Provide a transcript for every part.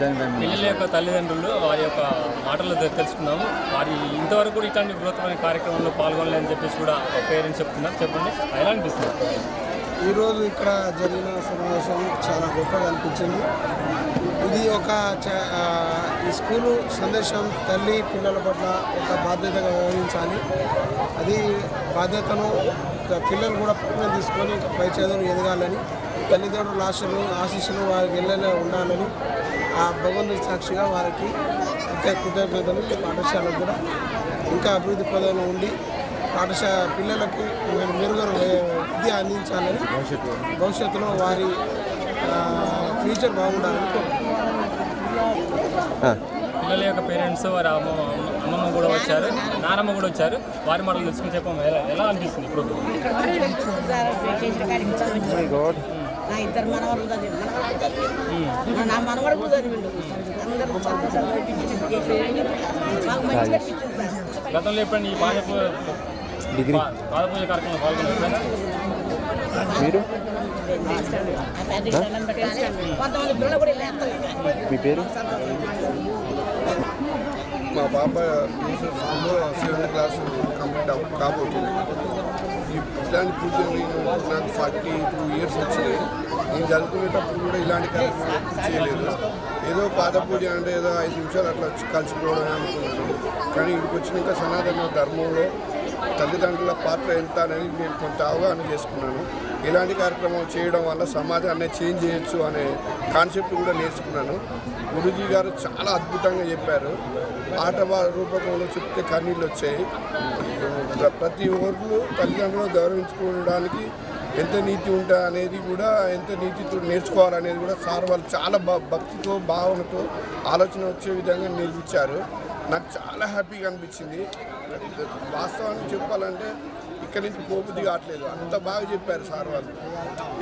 పిల్లల యొక్క తల్లిదండ్రులు వారి యొక్క మాటలు తె- తెలుసుకుందాము. వారి ఇంతవరకు కూడా ఇట్లాంటి బృహత్తమైన కార్యక్రమంలో పాల్గొనలేదని చెప్పేసి కూడా పేరెంట్స్ చెప్తున్నారు. చెప్పండి. ఎలా అనిపిస్తుంది? ఈరోజు ఇక్కడ జరిగిన సమావేశం చాలా గొప్పగా అనిపించింది. ఇది ఒక చ- ఈ స్కూలు సందేశం తల్లి పిల్లల పట్ల ఒక బాధ్యతగా వ్యవహరించాలి. అది బాధ్యతను పిల్లలు కూడా పక్కన తీసుకొని పై చదువులు ఎదగాలని తల్లిదండ్రుల ఆశలు ఆశీస్సులు వారికి వెళ్ళలే ఉండాలని ఆ భగవంతుడి సాక్షిగా వారికి ప్రత్యేక కృతజ్ఞతలు పాఠశాలకు కూడా ఇంకా అభివృద్ధి పదంలో ఉండి పాఠశాల పిల్లలకి మె- మెరుగైన విద్య అందించాలని భవిష్యత్తులో. వారి ఫ్యూచర్ బాగుండాలని పిల్లల యొక్క పేరెంట్స్ వారి అమ్మ అమ్మమ్మ కూడా వచ్చారు నానమ్మ కూడా వచ్చారు. వారి మాటలు తెలుసుకుని చెప్పాము ఎలా ఎలా అనిపిస్తుంది ఇప్పుడు? నా ఇద్దరు మనవరు చదివి మనవడు చదివి నా మనవడు కూడా చదివిండు. అందరూ సంతోషంగా చదివించిండు. మాకు మంచిగా అనిపించింది సార్ గతంలో ఎప్పుడైనా ఈ బాధ డిగ్రీ. కార్యక్రమంలో మీరు? మీ పేరు? మా పాప సెవెంత్ క్లాస్ కంప్లీట్ అవ్ కాబోతుంది. ఈ ఇట్లాంటి పూజలు నేను నాకు ఫార్టీ టూ ఇయర్స్ వచ్చినాయి. నేను చదువుకునేటప్పుడు కూడా ఇలాంటి కార్యక్రమం ఎప్పుడు చేయలేదు. ఏదో పాద పూజ అంటే ఏదో ఐదు నిమిషాలు అట్లా కలిసిపోవడం అనుకున్నాను. కానీ ఇక్కడికి వచ్చినాక సనాతన ధర్మంలో తల్లిదండ్రుల పాత్ర ఎంత అనేది నేను కొంత అవగాహన చేసుకున్నాను. ఇలాంటి కార్యక్రమం చేయడం వల్ల సమాజాన్ని చేంజ్ చేయొచ్చు అనే కాన్సెప్ట్ కూడా నేర్చుకున్నాను. గురుజీ గారు చాలా అద్భుతంగా చెప్పారు. ఆట రూపకంలో చెప్తే కన్నీళ్ళు వచ్చాయి. ప్రతి ఓర్లు తల్లిదండ్రులను గౌరవించుకోవడానికి ఎంత నీతి ఉంటా అనేది కూడా ఎంత నీతితో నేర్చుకోవాలనేది కూడా సార్ వాళ్ళు చాలా భక్తితో భావనతో ఆలోచన వచ్చే విధంగా నేర్పించారు. నాకు చాలా హ్యాపీగా అనిపించింది. వాస్తవానికి చెప్పాలంటే ఇక్కడి నుంచి పోబుద్ది కావట్లేదు. అంత బాగా చెప్పారు సార్ వాళ్ళు.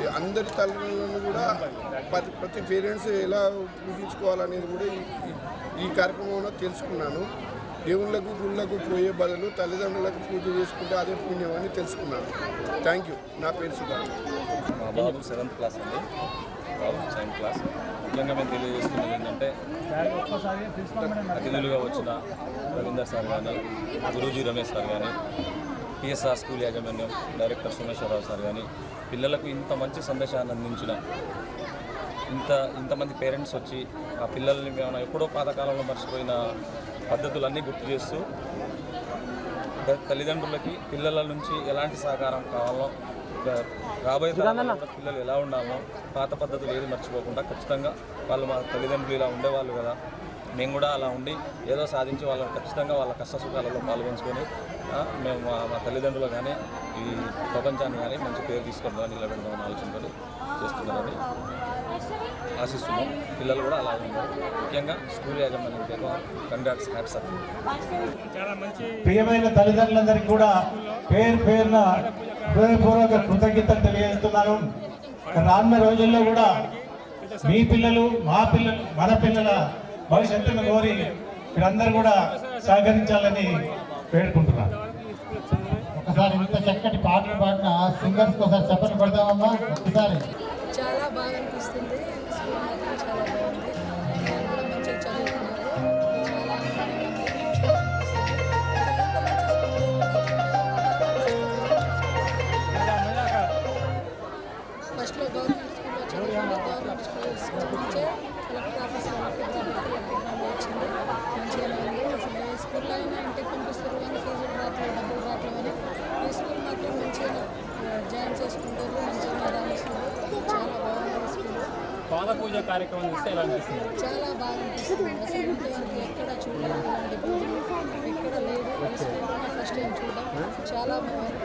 అందరి తల్లిదండ్రులను కూడా ప్రతి ప్రతి పేరెంట్స్ ఎలా పూజించుకోవాలనేది కూడా ఈ- ఈ- ఈ కార్యక్రమంలో తెలుసుకున్నాను. దేవుళ్ళకు గుళ్ళకు పోయే బదులు తల్లిదండ్రులకు పూజ చేసుకుంటే అదే పుణ్యం అని తెలుసుకున్నాను. Thank you. నా పేరు సుధాకర్ మా బాబు సెవెంత్ క్లాస్ అండి. బాబు సెవెంత్ క్లాస్ ముఖ్యంగా మేము తెలియజేస్తున్నది ఏంటంటే అతిథులుగా వచ్చిన రవీందర్ సార్ కానీ గురూజీ రమేష్ సార్ కానీ పిఎస్ఆర్ స్కూల్ యాజమాన్యం డైరెక్టర్ సోమేశ్వరరావు సార్ కానీ పిల్లలకు ఇంత మంచి సందేశాన్ని అందించిన ఇంత ఇంతమంది పేరెంట్స్ వచ్చి ఆ పిల్లల్ని మేము ఎప్పుడో పాతకాలంలో మర్చిపోయిన పద్ధతులన్నీ గుర్తు చేస్తూ తల్లిదండ్రులకి పిల్లల నుంచి ఎలాంటి సహకారం కావాలో రాబోయే తరాలలో పిల్లలు ఎలా ఉండాలో పాత పద్ధతులు ఏది మర్చిపోకుండా ఖచ్చితంగా వాళ్ళు మా తల్లిదండ్రులు ఇలా ఉండేవాళ్ళు కదా. మేము కూడా అలా ఉండి ఏదో సాధించి వాళ్ళని ఖచ్చితంగా వాళ్ళ కష్ట సుఖాలలో పాల్గొంచుకొని ఆ, మేము మా మా తల్లిదండ్రులు కానీ ఈ ప్రపంచాన్ని కానీ మంచి పేరు తీసుకుందామని నిలబెడదామని ఆలోచనతో చేస్తున్నారని ఆశిస్తున్నాం. పిల్లలు కూడా అలాగే ఉన్నారు. ముఖ్యంగా స్కూల్ యాజమాన్యం కంగ్రాట్స్ హ్యాట్స్ అప్. ప్రియమైన తల్లిదండ్రులందరికీ కూడా పేరు పేరున హృదయపూర్వక కృతజ్ఞతలు తెలియజేస్తున్నాను రానున్న రోజుల్లో కూడా మీ పిల్లలు మా పిల్లలు మన పిల్లల భవిష్యత్తును కోరి మీరందరూ కూడా సహకరించాలని వేడుకుంటున్నాను. ఒకసారి ఇంత చక్కటి పాటలు పాడిన సింగర్స్ ఒకసారి చెప్పని పడదామమ్మా ఒకసారి. చాలా బాగా అనిపిస్తుంది. చాలా బాగుంది. పాదపూజ కార్యక్రమం చూస్తే ఎలా అనిపిస్తుంది? చాలా బాగా అనిపిస్తుంది. అసలు ఇంతవరకు ఎక్కడ చూడలేదు. ఇలాంటి పూజలు ఎక్కడ లేదు. ఫస్ట్ టైం చూడడం. చాలా బాగుంది.